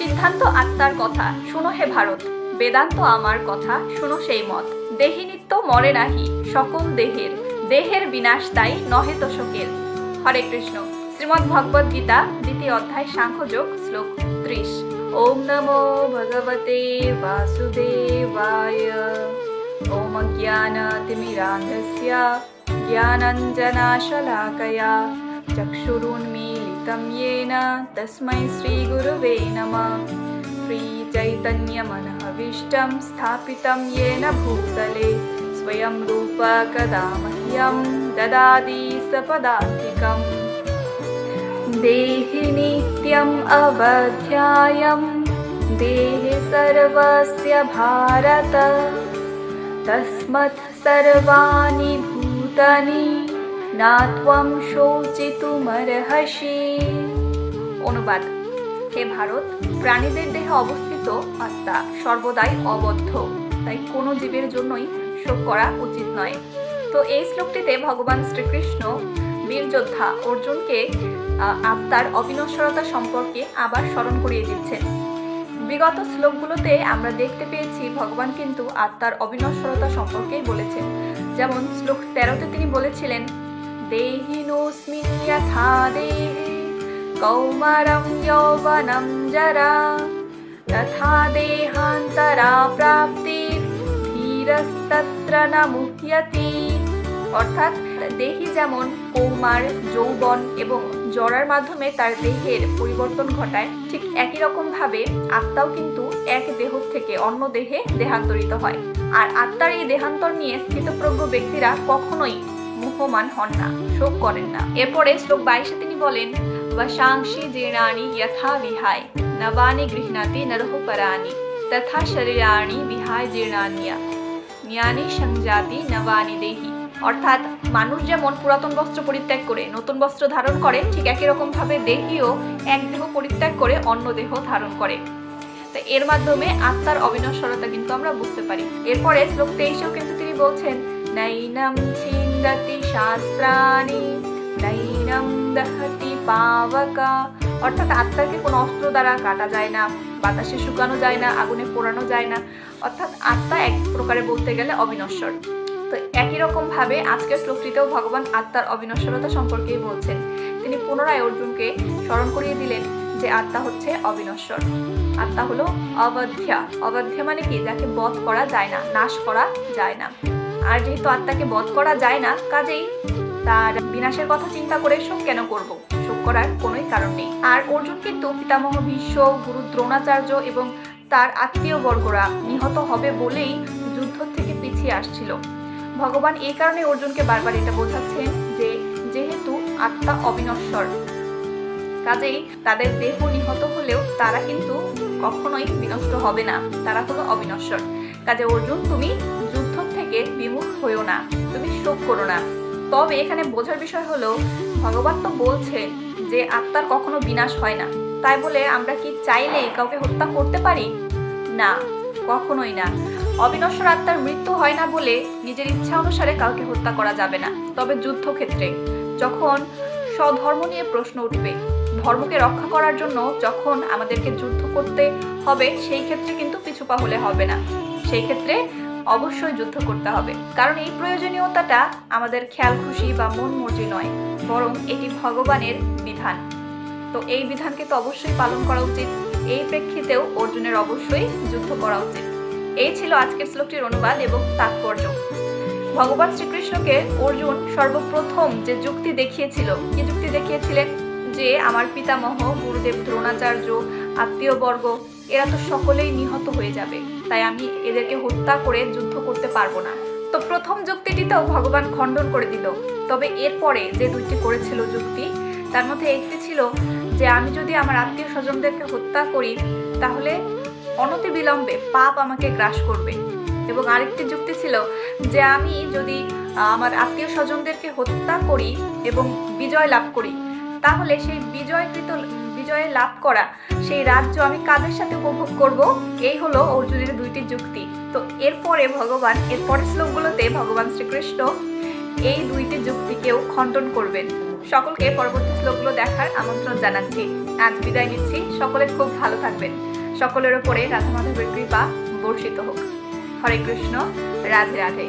সিদ্ধান্ত আত্মার কথা, শুনো হে ভারত। বেদান্ত আমার কথা, শুনো সেই মত। দেহি নিত্য মরে নাহি, সকল দেহের। দেহের বিনাশ তাই নহে তো শোকের। হরে কৃষ্ণ। শ্রীমদ্ ভগবদ গীতা, দ্বিতীয় অধ্যায় সাংখ্যযোগ শ্লোক ত্রিশ। ওম নমো ভগবতে বাসুদেবায়। ওম জ্ঞানতিমিরান্ধস্য, জ্ঞানঞ্জনাশলাকয়া। চক্ষুরুন্মী येन तस्मै श्रीगुरुवे नमः। श्रीचैतन्यमनःविष्टं स्थापितं येन भूतले स्वयं रूप कदा मह्यं ददाति सपदातिकम्। देहि नित्यम् अवध्यायं देहि सर्वस्य भारत तस्मत् सर्वाणि भूतनि। না ত্বম শোচিতুমর্হসি অনুবাদ। হে ভারত, প্রাণীদের দেহে অবস্থিত আত্মা সর্বদাই অবদ্ধ। তাই কোনো জীবের জন্যই শোক করা উচিত নয়। তো এই শ্লোকটিতে ভগবান শ্রীকৃষ্ণ, বীর যোদ্ধা অর্জুনকে আত্মার অবিনশ্বরতা সম্পর্কে আবার স্মরণ করিয়ে দিচ্ছেন। বিগত শ্লোকগুলোতে আমরা দেখতে পেয়েছি ভগবান কিন্তু আত্মার অবিনশ্বরতা সম্পর্কেই বলেছেন। যেমন শ্লোক তেরোতে তিনি বলেছিলেন দেহিনোস্মি যথা দেহে কৌমারম যৌবনম জরা তথা দেহান্তরা প্রাপ্তি ধীরস্তত্র ন অর্থাৎ দেহি যেমন কৌমার, যৌবন এবং জরার মাধ্যমে তার দেহের পরিবর্তন ঘটায়, ঠিক একই রকম ভাবে আত্মাও কিন্তু এক দেহ থেকে অন্য দেহে দেহান্তরিত হয়। আর আত্মার এই দেহান্তর নিয়ে স্থিতপ্রজ্ঞ ব্যক্তিরা কখনোই মুহমান হন না, শোক করেন না। এরপরে শ্লোক বাইশে তিনি বলেন, বশাংশি জীর্ণানি যথা বিহায়, নবানি গৃহণাতি নরহ পরানি তথা শরীরাণি বিহায় জীর্ণানিয়া জ্ঞানী সংজাতি নবানি দেহি। অর্থাৎ মানুষ যেমন পুরাতন বস্ত্র পরিত্যাগ করে, নতুন বস্ত্র ধারণ করে, ঠিক একই রকম ভাবে দেহিও এক দেহ পরিত্যাগ করে অন্য দেহ ধারণ করে। তো এর মাধ্যমে আত্মার অবিনশ্বরতা কিন্তু আমরা বুঝতে পারি। এরপরে শ্লোক তেইশেও কিন্তু তিনি বলছেন, নৈনম ছিন্দতি শাস্ত্রাণি নৈনম দহতি পাবকা অর্থাৎ আত্মাকে কোনো অস্ত্র দ্বারা কাটা যায় না বাতাসে শুকানো যায় না আগুনে পোড়ানো যায় না অর্থাৎ আত্মা এক প্রকারে বলতে গেলে অবিনশ্বর তো একই রকম ভাবে আজকের শ্লোকটিতেও ভগবান আত্মার অবিনশ্বরতা সম্পর্কেই বলছেন। তিনি পুনরায় অর্জুনকে স্মরণ করিয়ে দিলেন যে আত্মা হচ্ছে অবিনশ্বর। আত্মা হলো অবধ্যা। অবধ্যা মানে কি? যাকে বধ করা যায় না, নাশ করা যায় না। আর যেহেতু আত্মাকে বধ করা যায় না কাজেই তার বিনাশের কথা চিন্তা করে শোক কেন করব? শোক করার কোনোই কারণ নেই। আর অর্জুন কিন্তু পিতামহ ভীষ্ম গুরু দ্রোণাচার্য এবং তার আত্মীয় বর্গরা নিহত হবে বলেই যুদ্ধ থেকে পিছিয়ে আসছিল। ভগবান এই কারণে অর্জুনকে বারবার এটা বোঝাচ্ছেন যে যেহেতু আত্মা অবিনশ্বর, কাজেই তাদের দেহ নিহত হলেও তারা কিন্তু কখনোই বিনষ্ট হবে না। তারা হলো অবিনশ্বর। কাজে অর্জুন, তুমি যুদ্ধ বিমুখ হয়েও না, তুমি শোক করো না। তবে এখানে বোঝার বিষয় হলো, ভগবান তো বলছেন যে আত্মার কখনো বিনাশ হয় না। তাই বলে আমরা কি চাইলেই কাউকে হত্যা করতে পারি? না, কখনোই না। অবিনশ্বর আত্মার মৃত্যু হয় না বলে নিজের ইচ্ছা অনুসারে কাউকে হত্যা করা যাবে না। তবে যুদ্ধক্ষেত্রে, যখন স্বধর্ম নিয়ে প্রশ্ন উঠবে, ধর্মকে রক্ষা করার জন্য যখন আমাদেরকে যুদ্ধ করতে হবে, সেই ক্ষেত্রে কিন্তু পিছুপা হলে হবে না। সেই ক্ষেত্রে অবশ্যই যুদ্ধ করতে হবে। কারণ এই প্রয়োজনীয়তাটা আমাদের খেয়াল খুশি বা মন মর্জি নয়, বরং এটি ভগবানের বিধান। তো এই বিধানকে তো অবশ্যই পালন করা উচিত। এই প্রেক্ষিতেও অর্জুনের অবশ্যই যুদ্ধ করা উচিত। এই ছিল আজকের শ্লোকটির অনুবাদ এবং তাৎপর্য। ভগবান শ্রীকৃষ্ণকে অর্জুন সর্বপ্রথম যে যুক্তি দেখিয়েছিল, কি যুক্তি দেখিয়েছিলেন? যে আমার পিতামহ, গুরুদেব দ্রোণাচার্য, আত্মীয়বর্গ এরা তো সকলেই নিহত হয়ে যাবে। তাই আমি এদেরকে হত্যা করে যুদ্ধ করতে পারব না। তো প্রথম যুক্তিটিতেও ভগবান খণ্ডন করে দিল। তবে এরপরে যে দুইটি করেছিল যুক্তি, তার মধ্যে একটি ছিল যে আমি যদি আমার আত্মীয় স্বজনদেরকে হত্যা করি, তাহলে অনতিবিলম্বে পাপ আমাকে গ্রাস করবে। এবং আরেকটি যুক্তি ছিল যে আমি যদি আমার আত্মীয় স্বজনদেরকে হত্যা করি এবং বিজয় লাভ করি, তাহলে সেই বিজয়কৃত বিজয়ে লাভ করা। সেই রাজ্য আমি কাদের সাথে উপভোগ করব? এই হলো অর্জুনের দুইটি যুক্তি। তো এরপরে ভগবান এর পরের শ্লোকগুলোতে ভগবান শ্রীকৃষ্ণ এই দুইটি যুক্তিকেও খণ্ডন করবেন। সকলকে পরবর্তী শ্লোকগুলো দেখার আমন্ত্রণ জানাচ্ছি। আজ বিদায় নিচ্ছি। সকলে খুব ভালো থাকবেন। সকলের ওপরে রাধা মাধবের কৃপা বর্ষিত হোক। হরে কৃষ্ণ। রাধে রাধে।